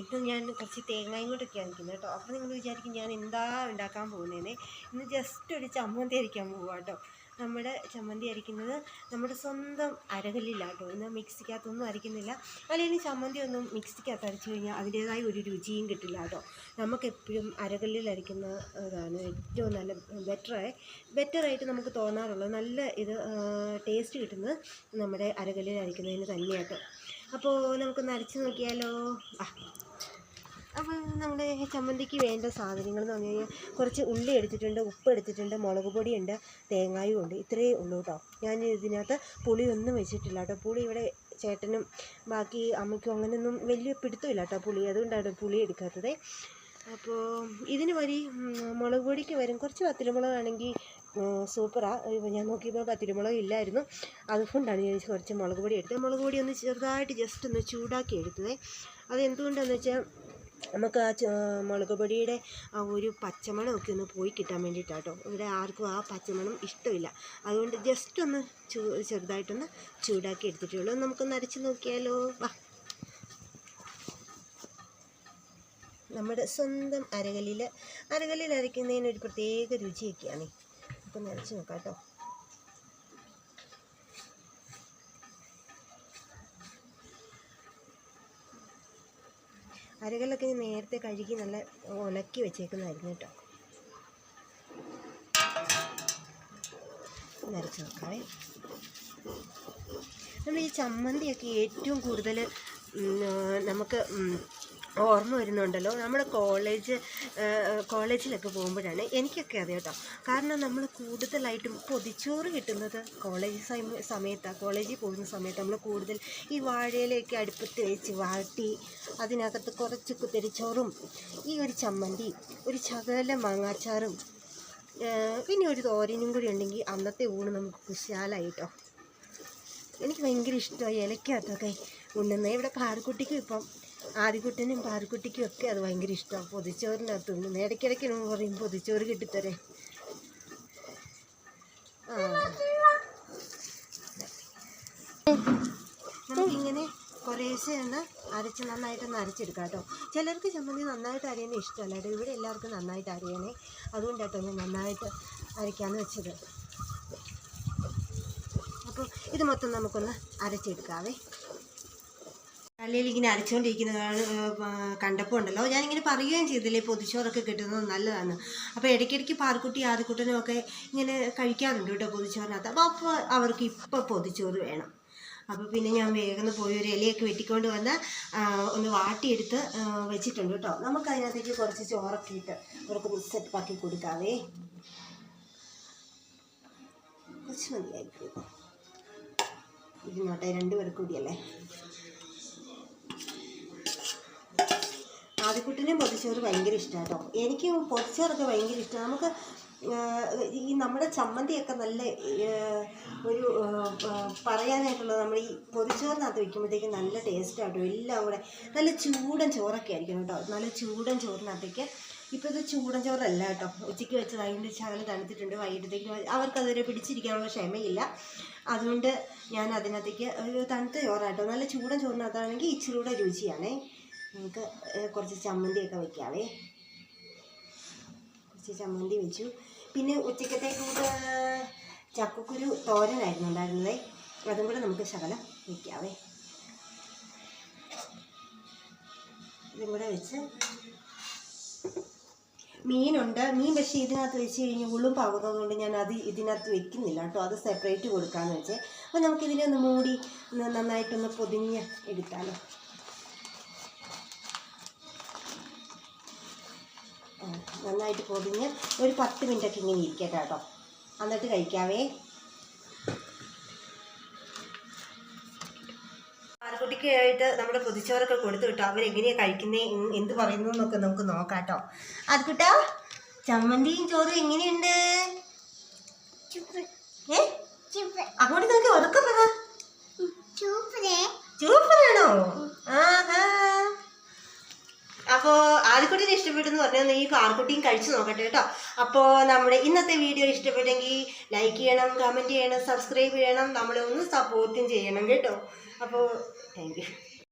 ഇന്ന് ഞാൻ കുറച്ച് തേങ്ങയും കൂടെയൊക്കെയാണ് നിൽക്കുന്നത് കേട്ടോ. അപ്പോൾ നിങ്ങൾ വിചാരിക്കും ഞാൻ എന്താ ഉണ്ടാക്കാൻ പോകുന്നതെന്ന് ഇന്ന് ജസ്റ്റ് ഒരു ചമ്മന്തി അരിക്കാൻ പോവാം കേട്ടോ. നമ്മുടെ ചമ്മന്തി അരിക്കുന്നത് നമ്മുടെ സ്വന്തം അരകല്ലില്ല കേട്ടോ ഇന്ന് മിക്സിക്കകത്തൊന്നും അരിക്കുന്നില്ല. അല്ലെങ്കിൽ ചമ്മന്തി ഒന്നും മിക്സിക്കകത്ത് അരച്ചു കഴിഞ്ഞാൽ അതിന്റേതായ ഒരു രുചിയും കിട്ടില്ല കേട്ടോ. നമുക്കെപ്പോഴും അരകല്ലിൽ അരയ്ക്കുന്ന ഇതാണ് ഏറ്റവും നല്ല ബെറ്ററായി ബെറ്ററായിട്ട് നമുക്ക് തോന്നാറുള്ളത്. നല്ല ഇത് ടേസ്റ്റ് കിട്ടുന്നത് നമ്മുടെ അരകല്ലിൽ അരിക്കുന്നതിന് തന്നെയാട്ടോ അപ്പോൾ നമുക്ക് അരച്ച് നോക്കിയാലോ? ആ. അപ്പോൾ നമ്മുടെ ചമ്മന്തിക്ക് വേണ്ട സാധനങ്ങൾ എന്ന് പറഞ്ഞു കഴിഞ്ഞാൽ കുറച്ച് ഉള്ളി എടുത്തിട്ടുണ്ട് ഉപ്പ് എടുത്തിട്ടുണ്ട് മുളക് പൊടിയുണ്ട് തേങ്ങായും ഉണ്ട്. ഇത്രയേ ഉള്ളൂ കേട്ടോ. ഞാൻ ഇതിനകത്ത് പുളിയൊന്നും വെച്ചിട്ടില്ല കേട്ടോ. പുളി ഇവിടെ ചേട്ടനും ബാക്കി അമ്മയ്ക്കും അങ്ങനെയൊന്നും വലിയ പിടുത്തമില്ല കേട്ടോ പുളി. അതുകൊണ്ടാണ് പുളി എടുക്കാത്തത്. അപ്പോൾ ഇതിന് വരി മുളക് പൊടിക്ക് വരും. കുറച്ച് പത്തിരിമുളകാണെങ്കിൽ സൂപ്പറാണ് ഞാൻ നോക്കിയപ്പോൾ പത്തിരിമുളക് ഇല്ലായിരുന്നു. അതുകൊണ്ടാണ് ഞാൻ കുറച്ച് മുളക് പൊടി എടുത്തത് മുളക് പൊടി ഒന്ന് ചെറുതായിട്ട് ജസ്റ്റ് ഒന്ന് ചൂടാക്കി എടുത്തത്. അതെന്തുകൊണ്ടാണെന്ന് വെച്ചാൽ നമുക്ക് ആ മുളക് പൊടിയുടെ ആ ഒരു പച്ചമണമൊക്കെ ഒന്ന് പോയി കിട്ടാൻ വേണ്ടിയിട്ടാണ് കേട്ടോ ഇവിടെ ആർക്കും ആ പച്ചമണം ഇഷ്ടമില്ല. അതുകൊണ്ട് ജസ്റ്റ് ഒന്ന് ചൂ ചെറുതായിട്ടൊന്ന് ചൂടാക്കി എടുത്തിട്ടുള്ളൂ. നമുക്കൊന്ന് അരച്ച് നോക്കിയാലോ. വാ. നമ്മുടെ സ്വന്തം അരകല്ലിൽ അരകല്ലിൽ അരയ്ക്കുന്നതിനൊരു പ്രത്യേക രുചിയൊക്കെയാണ്. നമുക്കൊന്ന് നിറച്ച് നോക്കാം കേട്ടോ അരകല്ലൊക്കെ ഞാൻ നേരത്തെ കഴുകി നല്ല ഉലക്കി വെച്ചേക്കുന്നതായിരുന്നു കേട്ടോ. നിറച്ച് നോക്കാവേ നമ്മൾ ഈ ചമ്മന്തിയൊക്കെ ഏറ്റവും കൂടുതൽ നമുക്ക് ഓർമ്മ വരുന്നുണ്ടല്ലോ. നമ്മൾ കോളേജ് കോളേജിലൊക്കെ പോകുമ്പോഴാണ് എനിക്കൊക്കെ അതെ കേട്ടോ. കാരണം നമ്മൾ കൂടുതലായിട്ടും പൊതിച്ചോറ് കിട്ടുന്നത് കോളേജ് സമയത്താണ് കോളേജിൽ പോകുന്ന സമയത്ത് നമ്മൾ കൂടുതൽ ഈ വാഴയിലേക്ക് അടുപ്പത്ത് വെച്ച് വാട്ടി അതിനകത്ത് കുറച്ച് കുത്തരിച്ചോറും ഈ ഒരു ചമ്മന്തി ഒരു ശകല മാങ്ങാച്ചാറും പിന്നെ ഒരു തോരനും കൂടി ഉണ്ടെങ്കിൽ അന്നത്തെ ഊണ് നമുക്ക് കുശാലായി കേട്ടോ എനിക്ക് ഭയങ്കര ഇഷ്ടമായി. ഇലക്കകത്തൊക്കെ ഉണ്ണുന്നത്. ഇവിടെ പാറക്കുട്ടിക്കും ഇപ്പം ആദ്യക്കുട്ടനും പാറക്കുട്ടിക്കും ഒക്കെ അത് ഭയങ്കര ഇഷ്ടമാണ്. പൊതിച്ചോറിനകത്ത് നിന്ന് ഇടയ്ക്കിടയ്ക്ക് നമ്മൾ പറയും പൊതിച്ചോറ് കിട്ടിത്തരേ. നമുക്കിങ്ങനെ കുറേശ്ശെ ഒന്ന് അരച്ച് നന്നായിട്ടൊന്ന് അരച്ചെടുക്കാം കേട്ടോ. ചിലർക്ക് ചമ്മന്തി നന്നായിട്ട് അരിയുന്നത് ഇഷ്ടമല്ല കേട്ടോ. ഇവിടെ എല്ലാവർക്കും നന്നായിട്ട് അരിയണേ. അതുകൊണ്ടാട്ടോ ഞാൻ നന്നായിട്ട് അരയ്ക്കാമെന്ന് വെച്ചത്. അപ്പോൾ ഇത് മൊത്തം നമുക്കൊന്ന് അരച്ചെടുക്കാവേ. കല്ലിൽ ഇങ്ങനെ അരച്ചുകൊണ്ടിരിക്കുന്നതാണ് കണ്ടപ്പോൾ ഉണ്ടല്ലോ. ഞാനിങ്ങനെ പറയുകയും ചെയ്തില്ലേ പൊതിച്ചോറൊക്കെ കിട്ടുന്നത് നല്ലതാണ് അപ്പോൾ ഇടയ്ക്കിടയ്ക്ക് പാർക്കുട്ടി ആദ്യക്കുട്ടനും ഒക്കെ ഇങ്ങനെ കഴിക്കാറുണ്ട് കേട്ടോ പൊതിച്ചോറിനകത്ത്. അപ്പോൾ അപ്പോൾ അവർക്ക് ഇപ്പോൾ പൊതിച്ചോറ് വേണം. അപ്പോൾ പിന്നെ ഞാൻ വേഗം പോയി ഒരു ഇലയൊക്കെ വെട്ടിക്കൊണ്ട് വന്ന് ഒന്ന് വാട്ടിയെടുത്ത് വെച്ചിട്ടുണ്ട് കേട്ടോ. നമുക്ക് അതിനകത്തേക്ക് കുറച്ച് ചോറൊക്കെ ഇട്ട് അവർക്ക് സെറ്റാക്കി കൊടുക്കാവേ. കുറച്ച് മതിയായിരിക്കും ഇരുന്നോട്ടെ രണ്ട് കൂടിയല്ലേ ആദ്യക്കുട്ടിനും പൊതിച്ചോറ് ഭയങ്കര ഇഷ്ടമാണ് കേട്ടോ എനിക്ക് പൊതിച്ചോറൊക്കെ ഭയങ്കര ഇഷ്ടമാണ് നമുക്ക് ഈ നമ്മുടെ ചമ്മന്തിയൊക്കെ നല്ല ഒരു പറയാനായിട്ടുള്ളത് നമ്മൾ ഈ പൊതിച്ചോറിനകത്ത് വയ്ക്കുമ്പോഴത്തേക്ക് നല്ല ടേസ്റ്റാട്ടോ എല്ലാം കൂടെ നല്ല ചൂടൻ ചോറൊക്കെ ആയിരിക്കും കേട്ടോ നല്ല ചൂടൻ ചോറിനകത്തേക്ക്. ഇപ്പോൾ ഇത് ചൂടൻ ചോറല്ല കേട്ടോ ഉച്ചയ്ക്ക് വെച്ച് അതിന്റെ ശകലം തണുത്തിട്ടുണ്ട്. വൈകിട്ടത്തേക്ക് അവർക്കതുവരെ പിടിച്ചിരിക്കാനുള്ള ക്ഷമയില്ല. അതുകൊണ്ട് ഞാൻ അതിനകത്തേക്ക് തണുത്ത ചോറാട്ടോ നല്ല ചൂടൻ ചോറിനകത്താണെങ്കിൽ ഇച്ചിരി കൂടെ രുചിയാണേ. നമുക്ക് കുറച്ച് ചമ്മന്തിയൊക്കെ വെക്കാവേ. കുറച്ച് ചമ്മന്തി വെച്ചു. പിന്നെ ഉച്ചക്കത്തെ കൂടെ ചക്കക്കുരു തോരനായിരുന്നു ഉണ്ടായിരുന്നത്. അതും കൂടെ നമുക്ക് ശകലം വെക്കാവേ. ഇതും കൂടെ വെച്ച്. മീനുണ്ട്. മീൻ പക്ഷേ ഇതിനകത്ത് വെച്ച് കഴിഞ്ഞ് ഉള്ളും പാകുന്നതുകൊണ്ട് ഞാൻ അത് ഇതിനകത്ത് വെക്കുന്നില്ല കേട്ടോ. അത് സെപ്പറേറ്റ് കൊടുക്കാമെന്ന് വെച്ചേ. അപ്പോൾ നമുക്കിതിനെ ഒന്ന് മൂടി നന്നായിട്ടൊന്ന് പൊതിഞ്ഞ് എടുത്താലോ. നന്നായിട്ട് പൊതിഞ്ഞ് ഒരു പത്ത് മിനിറ്റൊക്കെ ഇങ്ങനെ ഇരിക്കട്ടെ കേട്ടോ. എന്നിട്ട് കഴിക്കാവേ. ആർക്കുട്ടിക്കായിട്ട് നമ്മുടെ പൊതിച്ചോറൊക്കെ കൊടുത്തു കിട്ടോ. അവരെങ്ങനെയാണ് കഴിക്കുന്നത് എന്ത് പറയുന്നു എന്നൊക്കെ നമുക്ക് നോക്കാം കേട്ടോ. ആർക്കുട്ടാ? ചമ്മന്തിയും ചോറും എങ്ങനെയുണ്ട്? ഏ? അങ്ങോട്ട് നോക്കി ഉറക്കം ആർക്കുട്ടിയും കഴിച്ചു നോക്കട്ടെ കേട്ടോ. അപ്പോൾ നമ്മുടെ ഇന്നത്തെ വീഡിയോ ഇഷ്ടപ്പെട്ടെങ്കിൽ ലൈക്ക് ചെയ്യണം കമന്റ് ചെയ്യണം സബ്സ്ക്രൈബ് ചെയ്യണം. നമ്മളെ ഒന്ന് സപ്പോർട്ടും ചെയ്യണം കേട്ടോ. അപ്പോൾ താങ്ക്